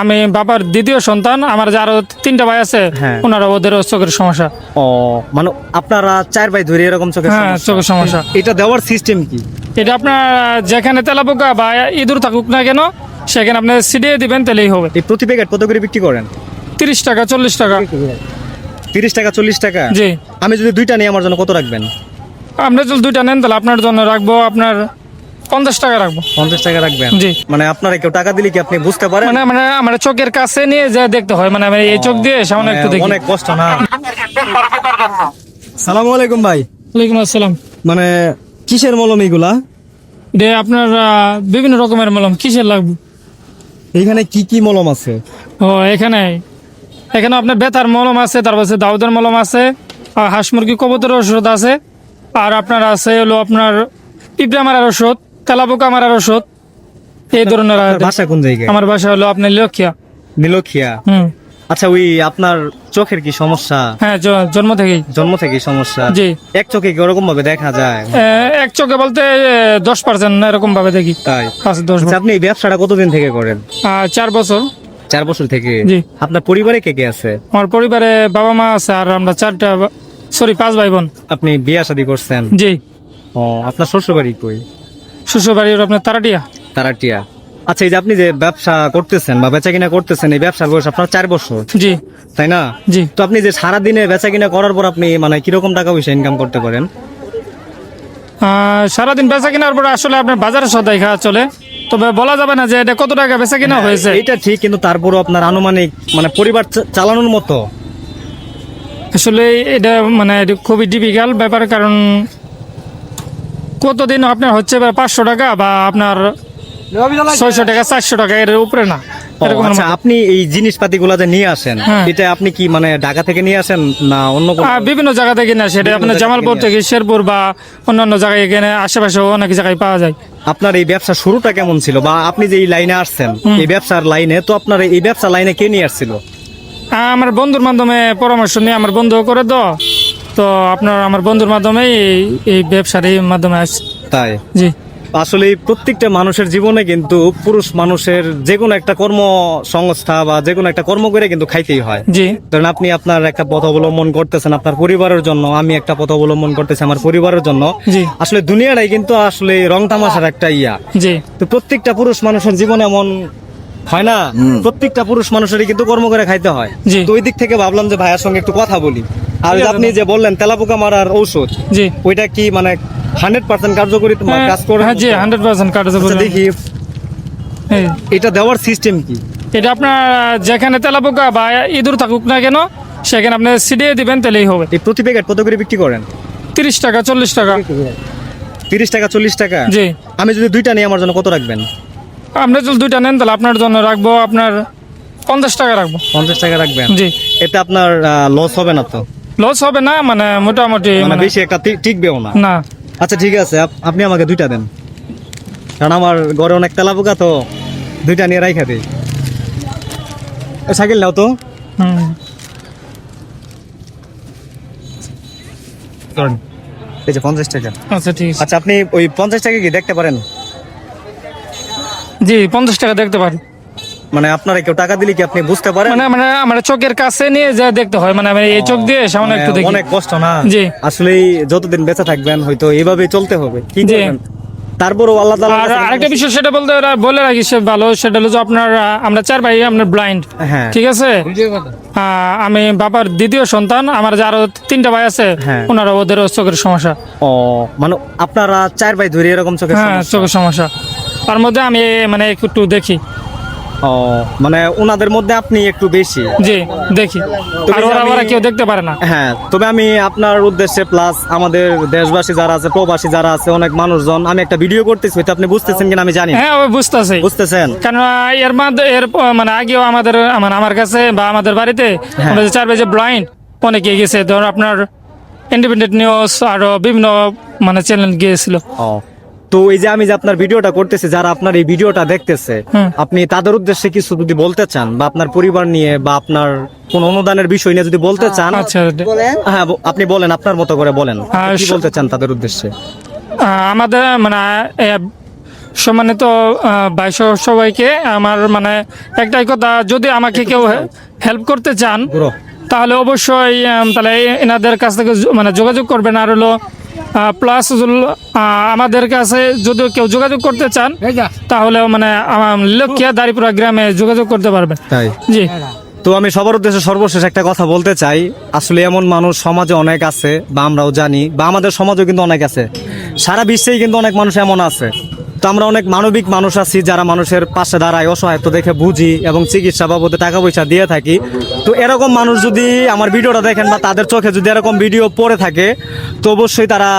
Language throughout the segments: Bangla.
আমি বাবার দ্বিতীয় সন্তান আমার যে আরও তিনটা ভাই আছে হ্যাঁ। ওনারা ওদের চোখের সমস্যা। ও মানে আপনারা চার ভাই ধরে এরকম চোখের হ্যাঁ সমস্যা? চোখের সমস্যা। এটা দেওয়ার সিস্টেম কি? এটা আপনার যেখানে তেলাপোকা বা ইঁদুর থাকুক না কেন সেখানে আপনি সিডিয়ে দিবেন তাহলেই হবে। এই প্রতি প্যাকেট কত করে বিক্রি করেন? তিরিশ টাকা চল্লিশ টাকা। তিরিশ টাকা চল্লিশ টাকা? জি। আমি যদি দুইটা নিই আমার জন্য কত রাখবেন? আপনি যদি দুইটা নেন তাহলে আপনার জন্য রাখব আপনার পঞ্চাশ টাকা রাখব। পঞ্চাশ টাকা রাখবেন? জি। মানে আপনারা কেউ টাকা দিলে কি আপনি বুঝতে পারেন? মানে মানে আমার চোখের কাছে নিয়ে যা দেখতে হয় মানে আমি এই চোখ দিয়ে সামনে একটু দেখি। অনেক কষ্ট না? সালাম আলাইকুম ভাই। ওয়ালাইকুম আসসালাম। মানে কিসের মলম এইগুলা? যে আপনার বিভিন্ন রকমের মলম কিসের লাগবে? এখানে কি কি মলম আছে? ও এখানে এখানে আপনার বেতার মলম আছে তারপর আছে দাউদের মলম আছে আর হাঁস মুরগি কবুতরের ওষুধ আছে আর আপনার আছে হলো আপনার পিঁপড়া মারার ওষুধ তেলাপোকা মারার ওষুধ। এই ধরনের। বাসা কোন জায়গায়? আমার বাসা হলো আপনার লক্ষ্যা নীলক্ষিয়া? হুম। আচ্ছা ওই আপনার চোখের কি সমস্যা? হ্যাঁ জন্ম থেকেই। জন্ম থেকে সমস্যা? জি। এক চোখে কি ওরকম ভাবে দেখা যায়? এক চোখে বলতে দশ পার্সেন্ট এরকম ভাবে দেখি। তাই? পাঁচ দশ আচ্ছা আপনি এই ব্যবসাটা কতদিন থেকে করেন? চার বছর। চার বছর থেকে? জি। আপনার পরিবারে কে কে আছে? আমার পরিবারে বাবা মা আছে আর আমরা চারটা সরি পাঁচ ভাই বোন। আপনি বিয়া শাদী করছেন? জি। ও আপনার শ্বশুর বাড়ি কই? শ্বশুর বাড়ির আপনার তারাটিয়া? তারাটিয়া। আচ্ছা এই যে আপনি যে ব্যবসা করতেছেন বা বেচা কিনা করতেছেন এই ব্যবসার বয়স আপনার চার বছর। জি। তাই না? জি। তো আপনি যে সারা দিনে বেচা কিনা করার পর আপনি মানে কীরকম টাকা পয়সা ইনকাম করতে পারেন? সারাদিন বেচা কেনার পরে আসলে আপনার বাজারে সদাই খাওয়া চলে। তবে বলা যাবে না যে এটা কত টাকা বেচা কেনা হয়েছে। এটা ঠিক কিন্তু তারপরও আপনার আনুমানিক মানে পরিবার চালানোর মতো। আসলে এটা মানে খুবই ডিফিকাল্ট ব্যাপার কারণ কতদিন আপনার হচ্ছে পাঁচশো টাকা বা আপনার ছয়শো টাকা চারশো টাকা এর উপরে না? আচ্ছা আপনি এই জিনিসপাতি গুলা যে নিয়ে আসেন হ্যাঁ। এটা আপনি কি মানে ঢাকা থেকে নিয়ে আসেন না অন্য বিভিন্ন জায়গা থেকে না সেটা বিভিন্ন আপনার জামালপুর থেকে শেরপুর বা অন্যান্য জায়গায় এখানে আশেপাশেও অনেক জায়গায় পাওয়া যায়। আপনার এই ব্যবসা শুরুটা কেমন ছিল? বা আপনি যে এই লাইনে আসছেন এই ব্যবসার লাইনে তো আপনার এই ব্যবসা লাইনে কে নিয়ে আসছিল? আমার বন্ধুর মাধ্যমে পরামর্শ নিয়ে আমার বন্ধু করে তো তো আপনার আমার বন্ধুর মাধ্যমে এই- এই ব্যবসার এই মাধ্যমে আসছে তাই? জি। আসলে প্রত্যেকটা মানুষের জীবনে কিন্তু পুরুষ মানুষের যে কোনো একটা কর্ম সংস্থা বা যে কোনো একটা কর্ম করে কিন্তু খাইতেই হয়। জি। কারণ আপনি আপনার একটা পথ অবলম্বন করতেছেন আপনার পরিবারের জন্য আমি একটা পথ অবলম্বন করতেছি আমার পরিবারের জন্য। জি। আসলে দুনিয়াটাই কিন্তু আসলে রং তামাশার একটা ইয়া। জি। তো প্রত্যেকটা পুরুষ মানুষের জীবনে এমন হয় না? প্রত্যেকটা পুরুষ মানুষেরই কিন্তু কর্ম করে খাইতে হয়। তো ওই দিক থেকে ভাবলাম যে ভাইয়ার সঙ্গে একটু কথা বলি। আর আপনি যে বললেন তেলাপোকা মারার ঔষধ জি। ওইটা কি মানে হান্ড্রেড পার্সেন্ট কার্যকরী তোমার কাজ করে হ্যাঁ জি হান্ড্রেড পার্সেন্ট আচ্ছা, কার্যকরী। দেখি। হ্যাঁ। এটা দেওয়ার সিস্টেম কি? এটা আপনার যেখানে তেলাপোকা বা ইঁদুর থাকুক না কেন সেখানে আপনি সিডিয়ে দিবেন তাহলেই হবে। এই প্রতি প্যাকেট কত করে বিক্রি করেন? তিরিশ টাকা চল্লিশ টাকা। তিরিশ টাকা চল্লিশ টাকা? জি। আমি যদি দুইটা নিই আমার জন্য কত রাখবেন? আপনি যদি দুইটা নেন তাহলে আপনার জন্য রাখব আপনার পঞ্চাশ টাকা রাখব। পঞ্চাশ টাকা রাখবেন? জি। এতে আপনার লস হবে না তো? লস হবে না মানে মোটামুটি মানে মানে বেশি একটা টিকবেও না। না। আচ্ছা ঠিক আছে আপনি আমাকে দুইটা দেন। কারণ আমার ঘরে অনেক তেলাপোকা তো দুইটা নিয়ে রাইখা দিই। সাইকেল নাও তো। এই যে পঞ্চাশ টাকা। আচ্ছা ঠিক আছে। আচ্ছা আপনি ওই পঞ্চাশ টাকা কি দেখতে পারেন? জি পঞ্চাশ টাকা দেখতে পারি। মানে আপনারা কেউ টাকা দিলে কি আপনি বুঝতে পারেন মানে মানে আমার চোখের কাছে নিয়ে যা দেখতে হয় মানে আমি এই চোখ দিয়ে সামনে একটু মানে দেখি অনেক কষ্ট না জি। আসলে যতদিন বেঁচে থাকবেন হয়তো এইভাবে চলতে হবে কি। করবেন? তারপরও আল্লাহ কাছে- আরেকটা বিষয় সেটা বলতে বলে রাখি সে ভালো সেটা হলো যে আপনার আমরা চার ভাই আপনার ব্লাইন্ড হ্যাঁ ঠিক আছে আমি বাবার দ্বিতীয় সন্তান আমার যে আরও তিনটা ভাই আছে হ্যাঁ। ওনারা ওদের চোখের সমস্যা ও মানে আপনারা চার ভাই ধরে এরকম চোখের হ্যাঁ সমস্যা? চোখের সমস্যা তার মধ্যে আমি মানে একটু দেখি ও মানে ওনাদের মধ্যে আপনি একটু বেশি। জি দেখি। আর ওরা ওরা কেউ দেখতে পারে না। হ্যাঁ তবে আমি আপনার উদ্দেশ্যে প্লাস আমাদের দেশবাসী যারা আছে প্রবাসী যারা আছে অনেক মানুষজন আমি একটা ভিডিও করতেছি হয়তো আপনি বুঝতেছেন কিনা আমি জানি হ্যাঁ বুঝতেছি। বুঝতেছেন? কারণ এর মধ্যে এর মানে আগেও আমাদের মানে আমার কাছে বা আমাদের বাড়িতে হ্যাঁ। আমরা যে চার বাজে ব্লাইন্ড অনেকে গেছে। ধর আপনার ইন্ডিপেন্ডেন্ট নিউজ আরও বিভিন্ন মানে চ্যানেল গিয়েছিল। তো এই যে আমি যে আপনার ভিডিওটা করতেছি যারা আপনার এই ভিডিওটা দেখতেছে আপনি তাদের উদ্দেশ্যে কিছু যদি বলতে চান বা আপনার পরিবার নিয়ে বা আপনার কোন অনুদানের বিষয় নিয়ে যদি বলতে চান আচ্ছা। হ্যাঁ আপনি বলেন আপনার মতো করে বলেন। কি বলতে চান তাদের উদ্দেশ্যে? আমাদের মানে সম্মানিত সহ সবাইকে আমার মানে একটাই কথা যদি আমাকে কেউ হেল্প করতে চান তাহলে অবশ্যই তাহলে এনাদের কাছ থেকে মানে যোগাযোগ করবেন। আর হলো প্লাস আমাদের কাছে যদি কেউ যোগাযোগ করতে চান তাহলে মানে আমার লক্ষ্যা দারিপুরা গ্রামে যোগাযোগ করতে পারবেন জি। তো আমি সবার উদ্দেশ্যে সর্বশেষ একটা কথা বলতে চাই। আসলে এমন মানুষ সমাজে অনেক আছে বা আমরাও জানি বা আমাদের সমাজেও কিন্তু অনেক আছে। সারা বিশ্বেই কিন্তু অনেক মানুষ এমন আছে। তো আমরা অনেক মানবিক মানুষ আছি যারা মানুষের পাশে দাঁড়ায় অসহায়ত্ব দেখে বুঝি এবং চিকিৎসা বাবদে টাকা পয়সা দিয়ে থাকি। তো এরকম মানুষ যদি আমার ভিডিওটা দেখেন বা তাদের চোখে যদি এরকম ভিডিও পড়ে থাকে তো অবশ্যই তারা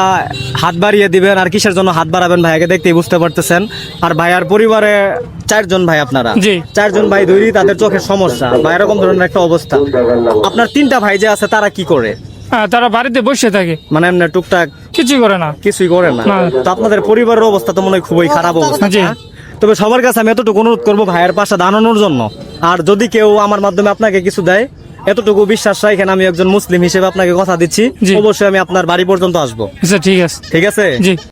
হাত বাড়িয়ে দিবেন। আর কিসের জন্য হাত বাড়াবেন ভাইয়াকে দেখতেই বুঝতে পারতেছেন। আর ভাইয়ার পরিবারে চারজন ভাই আপনারা? চারজন ভাই ধরি তাদের চোখের সমস্যা বা এরকম ধরনের একটা অবস্থা। আপনার তিনটা ভাই যে আছে তারা কি করে? তারা বাড়িতে বসে থাকে। মানে এমনি টুকটাক কিছুই করে না। কিছুই করে না। তো আপনাদের পরিবারের অবস্থা তো মনে হয় খুবই খারাপ অবস্থা। জি। হ্যাঁ? তবে সবার কাছে আমি এতটুকু অনুরোধ করব ভাইয়ের পাশে দাঁড়ানোর জন্য। আর যদি কেউ আমার মাধ্যমে আপনাকে কিছু দেয় এতটুকু বিশ্বাস রাখেন আমি একজন মুসলিম হিসেবে আপনাকে কথা দিচ্ছি। অবশ্যই আমি আপনার বাড়ি পর্যন্ত আসব। আচ্ছা ঠিক আছে। ঠিক আছে? জি।